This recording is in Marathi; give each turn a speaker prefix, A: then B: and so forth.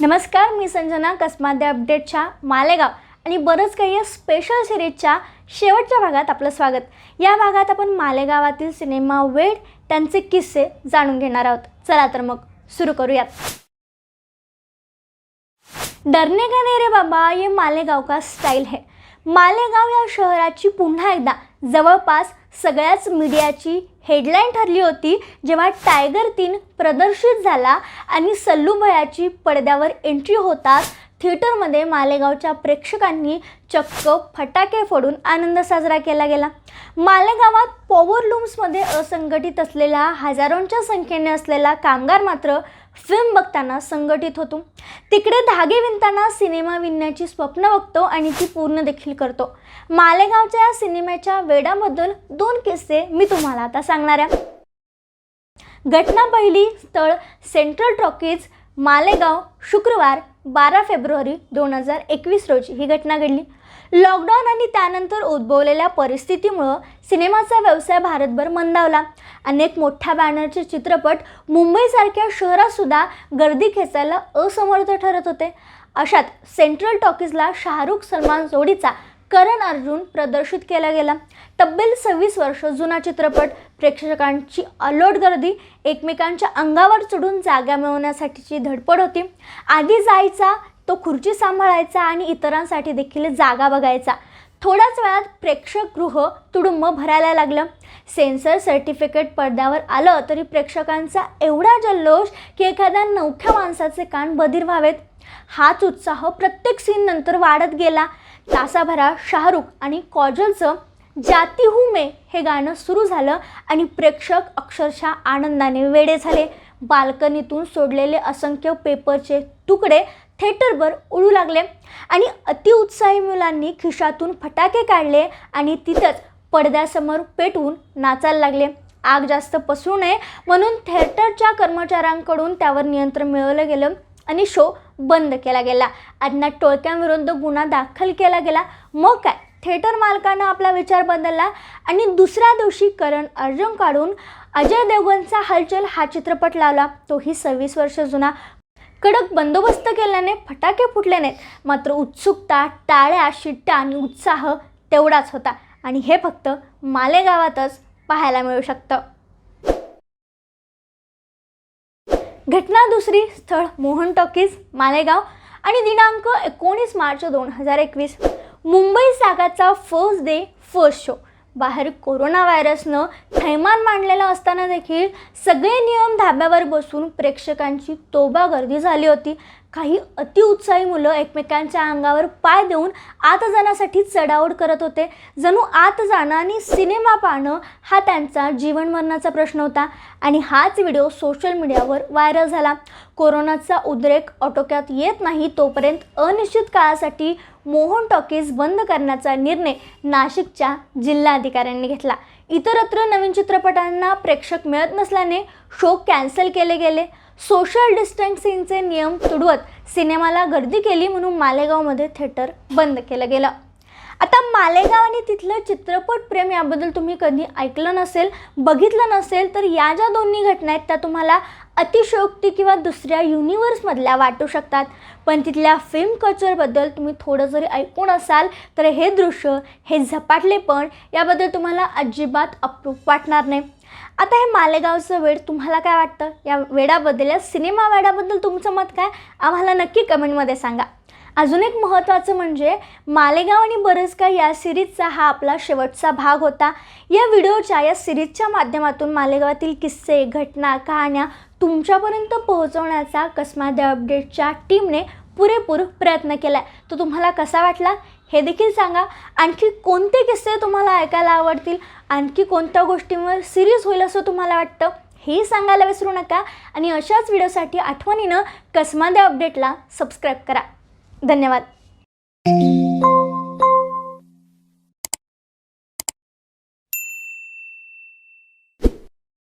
A: नमस्कार मी संजना कसमादे अपडेटच्या मालेगाव आणि बरंच काही या स्पेशल सिरीजच्या शेवटच्या भागात आपलं स्वागत. या भागात आपण मालेगावातील सिनेमा वेळ त्यांचे किस्से जाणून घेणार आहोत. चला तर मग सुरू करूयात. डरने का नाही रे बाबा ये मालेगाव का स्टाईल है मालेगाव या शहराची पुन्हा एकदा जवळपास सगळ्याच मीडियाची हेडलाईन ठरली होती जेव्हा टायगर तीन प्रदर्शित झाला आणि सल्लू भयाची पडद्यावर एंट्री होताच थिएटरमध्ये मालेगावच्या प्रेक्षकांनी चक्क फटाके फोडून आनंद साजरा केला गेला. मालेगावात पॉवर लूम्समध्ये असंघटित असलेला हजारोंच्या संख्येने असलेला कामगार मात्र फिल्म बघताना संघटित होतो. तिकडे धागे विणताना सिनेमा विणण्याची स्वप्न बघतो आणि ती पूर्ण देखील करतो. मालेगावच्या या सिनेमाच्या वेडाबद्दल दोन किस्से मी तुम्हाला आता सांगणार आहे. घटना पहिली स्थळ सेंट्रल टॉकीज मालेगाव शुक्रवार बारा फेब्रुवारी दोन हजार एकवीस रोजी ही घटना घडली. लॉकडाऊन आणि त्यानंतर उद्भवलेल्या परिस्थितीमुळं सिनेमाचा व्यवसाय भारतभर मंदावला. अनेक मोठ्या बॅनरचे चित्रपट मुंबईसारख्या शहरातसुद्धा गर्दी खेचायला असमर्थ ठरत होते. अशात सेंट्रल टॉकीजला शाहरुख सलमान जोडीचा करण अर्जुन प्रदर्शित केला गेला. तब्बल सव्वीस वर्ष जुना चित्रपट प्रेक्षकांची अलोट गर्दी एकमेकांच्या अंगावर चढून जागा मिळवण्यासाठीची धडपड होती. आधी जायचा तो खुर्ची सांभाळायचा आणि इतरांसाठी देखील जागा बघायचा. थोड्याच वेळात प्रेक्षकगृह तुडुंब भरायला लागलं. सेन्सर सर्टिफिकेट पडद्यावर आलं तरी प्रेक्षकांचा एवढा जल्लोष की एखाद्या नवख्या माणसाचे कान बधीर व्हावेत. हाच उत्साह प्रत्येक सीन नंतर वाढत गेला. तासाभरात शाहरुख आणि कॉजलचं जाती हू मे हे गाणं सुरू झालं आणि प्रेक्षक अक्षरशः आनंदाने वेडे झाले. बाल्कनीतून सोडलेले असंख्य पेपरचे तुकडे थिएटरवर उडू लागले आणि अतिउत्साही मुलांनी खिशातून फटाके काढले आणि तिथंच पडद्यासमोर पेटवून नाचायला लागले. आग जास्त पसरू नये म्हणून थिएटरच्या कर्मचाऱ्यांकडून त्यावर नियंत्रण मिळवलं गेलं आणि शो बंद केला गेला. अज्ञात टोळक्यांविरुद्ध गुन्हा दाखल केला गेला. मग काय? थिएटर मालकानं आपला विचार बदलला आणि दुसऱ्या दिवशी करण अर्जुन काढून अजय देवगणचा हलचल हा चित्रपट लावला. तोही सव्वीस वर्ष जुना. कडक बंदोबस्त केल्याने फटाके फुटले नाहीत. मात्र उत्सुकता टाळ्या शिट्ट्या आणि उत्साह तेवढाच होता. आणि हे फक्त मालेगावातच पाहायला मिळू शकतं. घटना दुसरी स्थळ मोहन टॉकीज मालेगाव आणि दिनांक एकोणीस मार्च दोन हजार एकवीस. मुंबई सागाचा फर्स्ट डे फर्स्ट शो बाहेर कोरोना व्हायरसनं थैमान मांडलेलं असताना देखील सगळे नियम धाब्यावर बसून प्रेक्षकांची तोबा गर्दी झाली होती. काही अतिउत्साही मुलं एकमेकांच्या अंगावर पाय देऊन आत जाण्यासाठी चढाओढ करत होते. जणू आत जाणं आणि सिनेमा पाहणं हा त्यांचा जीवनमरणाचा प्रश्न होता आणि हाच व्हिडिओ सोशल मीडियावर व्हायरल झाला. कोरोनाचा उद्रेक आटोक्यात येत नाही तोपर्यंत अनिश्चित काळासाठी मोहन टॉकीज बंद करण्याचा निर्णय नाशिकच्या जिल्हाधिकाऱ्यांनी घेतला. इतरत्र नवीन चित्रपटांना प्रेक्षक मिळत नसल्याने शो कॅन्सल केले गेले. सोशल डिस्टन्सिंगचे नियम तुडवत सिनेमाला गर्दी केली म्हणून मालेगावमध्ये थिएटर बंद केलं गेलं. आता मालेगाव आणि तिथलं चित्रपट प्रेम याबद्दल तुम्ही कधी ऐकलं नसेल बघितलं नसेल तर या ज्या दोन्ही घटना आहेत त्या तुम्हाला अतिशयोक्ती किंवा दुसऱ्या युनिवर्समधल्या वाटू शकतात. पण तिथल्या फिल्म कल्चरबद्दल तुम्ही थोडं जरी ऐकून असाल तर हे दृश्य हे झपाटलेपण याबद्दल तुम्हाला अजिबात अप्रूप वाटणार नाही. आता हे मालेगावचं वेड तुम्हाला काय वाटतं? या वेडाबद्दल या सिनेमा वेडाबद्दल तुमचं मत काय? आम्हाला नक्की कमेंटमध्ये सांगा. अजून एक महत्त्वाचं म्हणजे मालेगाव आणि बरंच काय या सिरीजचा हा आपला शेवटचा भाग होता. या व्हिडिओच्या या सिरीजच्या माध्यमातून मालेगावातील किस्से घटना कहाण्या तुमच्यापर्यंत पोहोचवण्याचा कसमादे अपडेटच्या टीमने पुरेपूर प्रयत्न केला आहे तो तुम्हाला कसा वाटला? हे देखील सांगा आणखी कोणते किस्से तुम्हाला ऐकायला आवडतील? आणखी कोणत्या गोष्टींवर सिरियस होईल असं तुम्हाला वाटतं? हे सांगायला विसरू नका आणि अशाच व्हिडिओसाठी आठवणीनं कसमादे अपडेटला सबस्क्राईब करा. धन्यवाद.